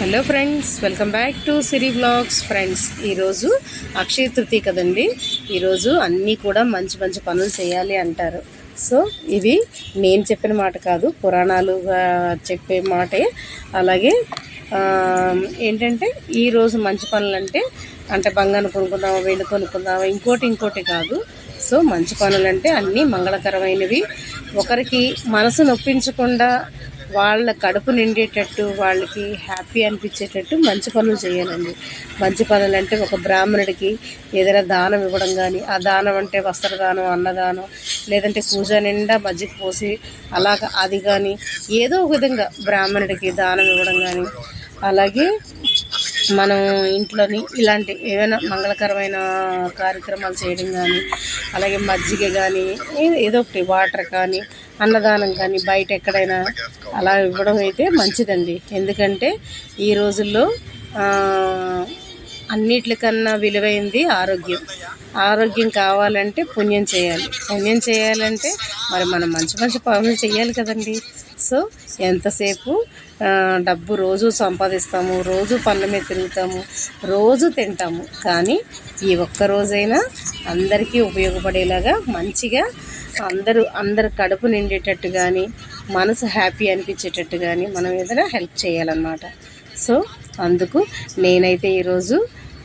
Hello friends welcome back to Siri blogs friends ఈరోజు అక్షయ తృతీయ కదండి. ఈరోజు అన్నీ కూడా మంచి మంచి పనులు చేయాలి అంటారు. సో ఇవి నేను చెప్పిన మాట కాదు పురాణాలుగా చెప్పే మాటే. అలాగే ఏంటంటే ఈరోజు మంచి పనులు అంటే అంటే బంగారం కొనుక్కుందామా వెండి కొనుక్కుందామా ఇంకోటి ఇంకోటి కాదు. సో మంచి పనులు అంటే అన్నీ మంగళకరమైనవి. ఒకరికి మనసు నొప్పించకుండా వాళ్ళ కడుపు నిండేటట్టు వాళ్ళకి హ్యాపీ అనిపించేటట్టు మంచి పనులు చేయాలండి. మంచి పనులు అంటే ఒక బ్రాహ్మణుడికి ఏదైనా దానం ఇవ్వడం కానీ ఆ దానం అంటే వస్త్రదానం అన్నదానం లేదంటే పూజ నిండా మజ్జిగ పోసి అలాగ అది కానీ ఏదో ఒక విధంగా బ్రాహ్మణుడికి దానం ఇవ్వడం కానీ అలాగే మనం ఇంట్లోని ఇలాంటి ఏమైనా మంగళకరమైన కార్యక్రమాలు చేయడం కానీ అలాగే మజ్జిగ కానీ ఏదో ఒకటి వాటర్ కానీ అన్నదానం కానీ బయట ఎక్కడైనా అలా ఇవ్వడం అయితే మంచిదండి. ఎందుకంటే ఈ రోజుల్లో అన్నిటికన్నా విలువైంది ఆరోగ్యం. ఆరోగ్యం కావాలంటే పుణ్యం చేయాలి. పుణ్యం చేయాలంటే మరి మనం మంచి మంచి పనులు చేయాలి కదండి. సో ఎంతసేపు డబ్బు రోజు సంపాదిస్తాము రోజు పనుల మీద తిరుగుతాము రోజు తింటాము. కానీ ఈ ఒక్క రోజైనా అందరికీ ఉపయోగపడేలాగా మంచిగా అందరూ అందరు కడుపు నిండేటట్టు కానీ మనసు హ్యాపీ అనిపించేటట్టు కానీ మనం ఏదైనా హెల్ప్ చేయాలన్నమాట. సో అందుకు నేనైతే ఈరోజు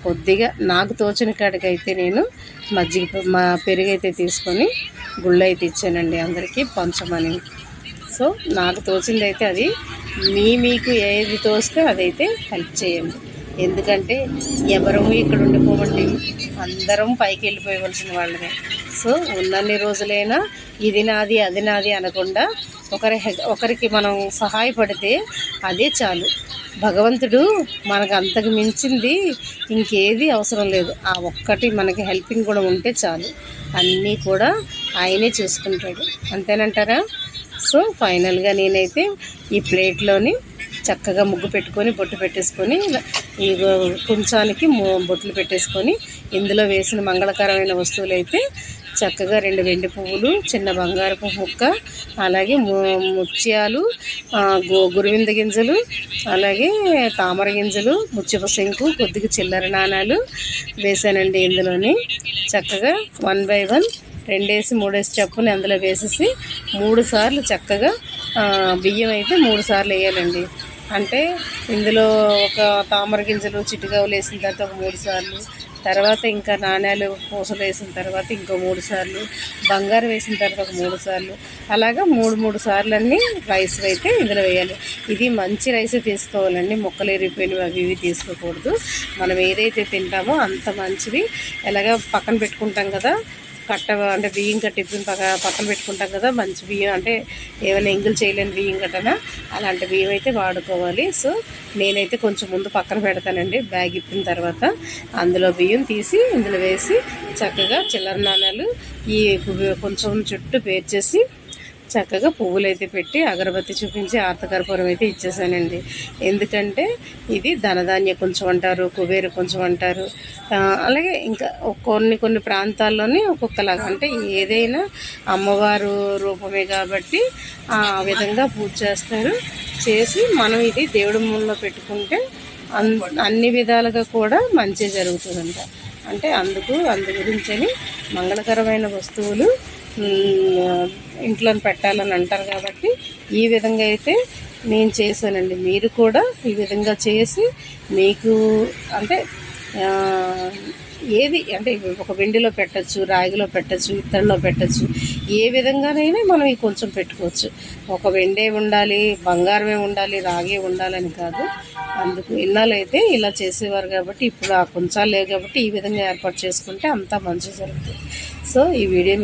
కొద్దిగా నాకు తోచిన కాడికైతే నేను మజ్జిగ మా పెరుగు అయితే తీసుకొని గుళ్ళు అయితే ఇచ్చానండి అందరికీ పంచమని. సో నాకు తోచింది అయితే అది. మీ మీకు ఏది తోస్తే అదైతే హెల్ప్ చేయండి. ఎందుకంటే ఎవరము ఇక్కడ ఉండిపోవండి. అందరం పైకి వెళ్ళిపోయవలసిన వాళ్ళమే. సో ఉన్నన్ని రోజులైనా ఇది నాది అది నాది అనకుండా ఒకరి హె- ఒకరికి మనం సహాయపడితే అదే చాలు. భగవంతుడు మనకు అంతకు మించింది ఇంకేది అవసరం లేదు. ఆ ఒక్కటి మనకి హెల్పింగ్ కూడా ఉంటే చాలు. అన్నీ కూడా ఆయనే చూసుకుంటాడు. అంతేనంటారా? సో ఫైనల్గా నేనైతే ఈ ప్లేట్లోని చక్కగా ముగ్గు పెట్టుకొని బొట్టు పెట్టేసుకొని ఈ కుంచానికి బొట్లు పెట్టేసుకొని ఇందులో వేసిన మంగళకరమైన వస్తువులు అయితే చక్కగా రెండు వెండి పువ్వులు చిన్న బంగారపు ముక్క అలాగే ము- ముత్యాలు గో- గురువింద గింజలు అలాగే తామర గింజలు ముత్యపు శంకు కొద్దిగా చిల్లర నాణాలు వేసానండి ఇందులోని. చక్కగా వన్ బై వన్ రెండేసి మూడేసి చెప్పులు అందులో వేసేసి మూడు సార్లు చక్కగా బియ్యం అయితే మూడు సార్లు వేయాలండి. అంటే ఇందులో ఒక తామర గింజలు చిట్టుగావులు వేసిన తర్వాత ఒక మూడు సార్లు తర్వాత ఇంకా నాణ్యాలు పూసలు వేసిన తర్వాత ఇంకో మూడు సార్లు బంగారం వేసిన తర్వాత ఒక మూడు సార్లు అలాగా మూడు మూడు సార్లు అన్నీ రైస్ అయితే ఇందులో వేయాలి. ఇది మంచి రైస్ తీసుకోవాలండి. మొక్కలు ఎరిగిపోయినవి అవి ఇవి తీసుకోకూడదు. మనం ఏదైతే తింటామో అంత మంచిది ఎలాగ పక్కన పెట్టుకుంటాం కదా కట్ట అంటే బియ్యం కట్టిప్పిన పక్క పక్కన పెట్టుకుంటాం కదా మంచి బియ్యం అంటే ఏమైనా ఎంగులు చేయలేని బియ్యం కట్టనా? అలాంటి బియ్యం అయితే వాడుకోవాలి. సో నేనైతే కొంచెం ముందు పక్కన పెడతానండి బ్యాగ్ ఇప్పిన తర్వాత. అందులో బియ్యం తీసి ఇందులో వేసి చక్కగా చిల్లర నాణాలు ఈ కొంచెం చుట్టూ పేర్చేసి చక్కగా పువ్వులు అయితే పెట్టి అగరబత్తి చూపించి ఆర్తకర్పూరం అయితే ఇచ్చేసానండి. ఎందుకంటే ఇది ధనధాన్య కొంచెం అంటారు కుబేరు కొంచెం అంటారు. అలాగే ఇంకా కొన్ని కొన్ని ప్రాంతాల్లోనే ఒక్కొక్కలాగా అంటే ఏదైనా అమ్మవారు రూపమే కాబట్టి ఆ విధంగా పూజ చేస్తారు. చేసి మనం ఇది దేవుడి మూలలో పెట్టుకుంటే అన్ అన్ని విధాలుగా కూడా మంచి జరుగుతుందంట. అంటే అందుకు అందు గురించని మంగళకరమైన వస్తువులు ఇంట్లో పెట్టాలని అంటారు కాబట్టి ఈ విధంగా అయితే నేను చేశానండి. మీరు కూడా ఈ విధంగా చేసి మీకు అంటే ఏది అంటే ఒక వెండిలో పెట్టచ్చు రాగిలో పెట్టచ్చు ఇత్తడిలో పెట్టచ్చు ఏ విధంగానైనా మనం ఈ కొంచెం పెట్టుకోవచ్చు. ఒక వెండే ఉండాలి బంగారమే ఉండాలి రాగే ఉండాలని కాదు. అందుకు ఇన్నాళ్ళైతే అయితే ఇలా చేసేవారు కాబట్టి ఇప్పుడు ఆ కొంచాలు లేవు కాబట్టి ఈ విధంగా ఏర్పాటు చేసుకుంటే అంతా మంచి జరుగుతుంది. సో ఈ వీడియో మీ-